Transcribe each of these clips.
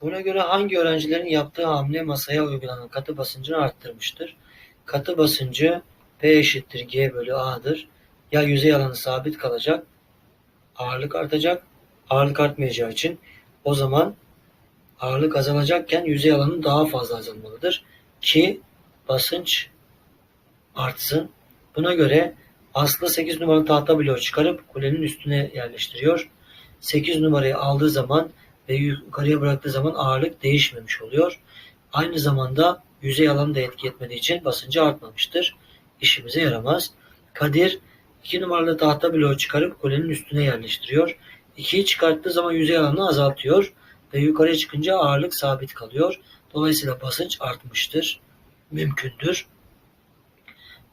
Buna göre hangi öğrencilerin yaptığı hamle masaya uygulanan katı basıncını arttırmıştır? Katı basıncı P eşittir G bölü A'dır. Ya yüzey alanı sabit kalacak, ağırlık artacak, ağırlık artmayacağı için o zaman ağırlık azalacakken yüzey alanı daha fazla azalmalıdır ki basınç artsın. Buna göre Aslı 8 numaralı tahta bloğu çıkarıp kulenin üstüne yerleştiriyor. 8 numarayı aldığı zaman ve yukarıya bıraktığı zaman ağırlık değişmemiş oluyor. Aynı zamanda yüzey alanı da etki etmediği için basıncı artmamıştır. İşimize yaramaz. Kadir 2 numaralı tahta bloğu çıkarıp kulenin üstüne yerleştiriyor. 2'yi çıkarttığı zaman yüzey alanını azaltıyor ve yukarıya çıkınca ağırlık sabit kalıyor. Dolayısıyla basınç artmıştır. Mümkündür.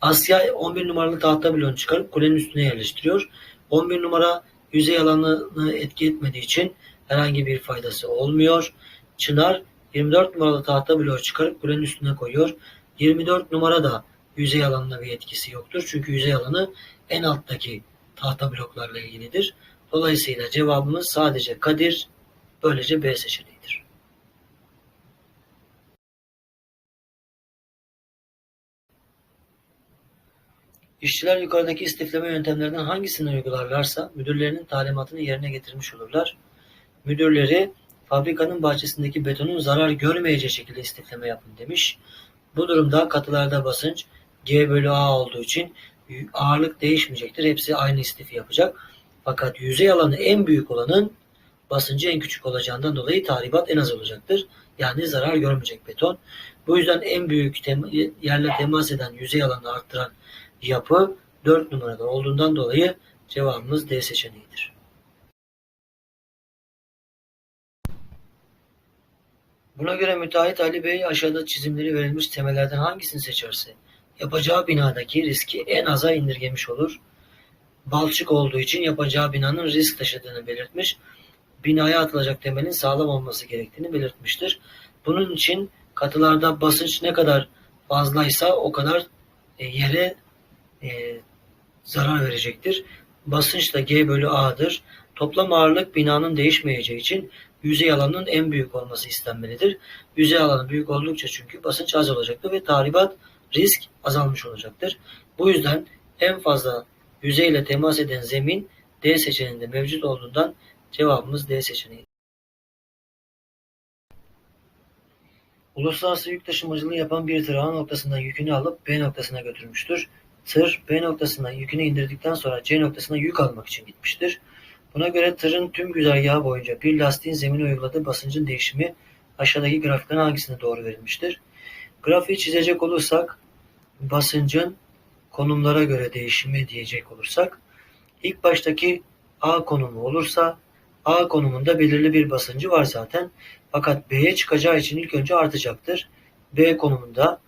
Asya 11 numaralı tahta bloğunu çıkarıp kulenin üstüne yerleştiriyor. 11 numara yüzey alanını etki etmediği için herhangi bir faydası olmuyor. Çınar 24 numaralı tahta bloğu çıkarıp kulenin üstüne koyuyor. 24 numara da yüzey alanına bir etkisi yoktur. Çünkü yüzey alanı en alttaki tahta bloklarla ilgilidir. Dolayısıyla cevabımız sadece Kadir, böylece B seçeneğidir. İşçiler yukarıdaki istifleme yöntemlerinden hangisini uygularlarsa müdürlerinin talimatını yerine getirmiş olurlar. Müdürleri fabrikanın bahçesindeki betonun zarar görmeyeceği şekilde istifleme yapın demiş. Bu durumda katılarda basınç G bölü A olduğu için ağırlık değişmeyecektir. Hepsi aynı istifi yapacak. Fakat yüzey alanı en büyük olanın basıncı en küçük olacağından dolayı tahribat en az olacaktır. Yani zarar görmeyecek beton. Bu yüzden en büyük tem yerle temas eden yüzey alanını arttıran yapı 4 numarada olduğundan dolayı cevabımız D seçeneğidir. Buna göre müteahhit Ali Bey aşağıda çizimleri verilmiş temellerden hangisini seçerse yapacağı binadaki riski en aza indirgemiş olur. Balçık olduğu için yapacağı binanın risk taşıdığını belirtmiş. Binaya atılacak temelin sağlam olması gerektiğini belirtmiştir. Bunun için katılarda basınç ne kadar fazlaysa o kadar e, yere e, zarar verecektir. Basınç da G bölü A'dır. Toplam ağırlık binanın değişmeyeceği için yüzey alanının en büyük olması istenmelidir. Yüzey alanı büyük oldukça çünkü basınç az olacaktır ve tahribat risk azalmış olacaktır. Bu yüzden en fazla yüzeyle temas eden zemin D seçeneğinde mevcut olduğundan cevabımız D seçeneği. Uluslararası yük taşımacılığı yapan bir tır A noktasından yükünü alıp B noktasına götürmüştür. Tır B noktasına yükünü indirdikten sonra C noktasına yük almak için gitmiştir. Buna göre tırın tüm güzergahı boyunca bir lastiğin zemine uyguladığı basıncın değişimi aşağıdaki grafikten hangisine doğru verilmiştir? Grafiği çizecek olursak basıncın konumlara göre değişimi diyecek olursak ilk baştaki A konumu olursa A konumunda belirli bir basıncı var zaten. Fakat B'ye çıkacağı için ilk önce artacaktır. B konumunda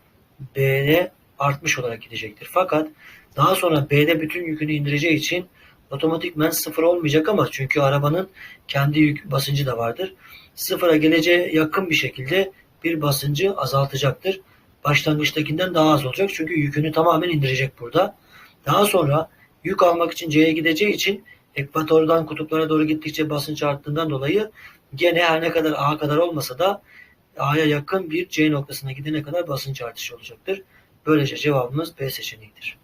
B'de artmış olarak gidecektir. Fakat daha sonra B'de bütün yükünü indireceği için otomatikmen sıfır olmayacak ama çünkü arabanın kendi yük basıncı da vardır. Sıfıra geleceğe yakın bir şekilde bir basıncı azaltacaktır. Başlangıçtakinden daha az olacak çünkü yükünü tamamen indirecek burada. Daha sonra yük almak için C'ye gideceği için ekvatordan kutuplara doğru gittikçe basınç arttığından dolayı gene her ne kadar A kadar olmasa da A'ya yakın bir C noktasına gidene kadar basınç artışı olacaktır. Böylece cevabımız B seçeneğidir.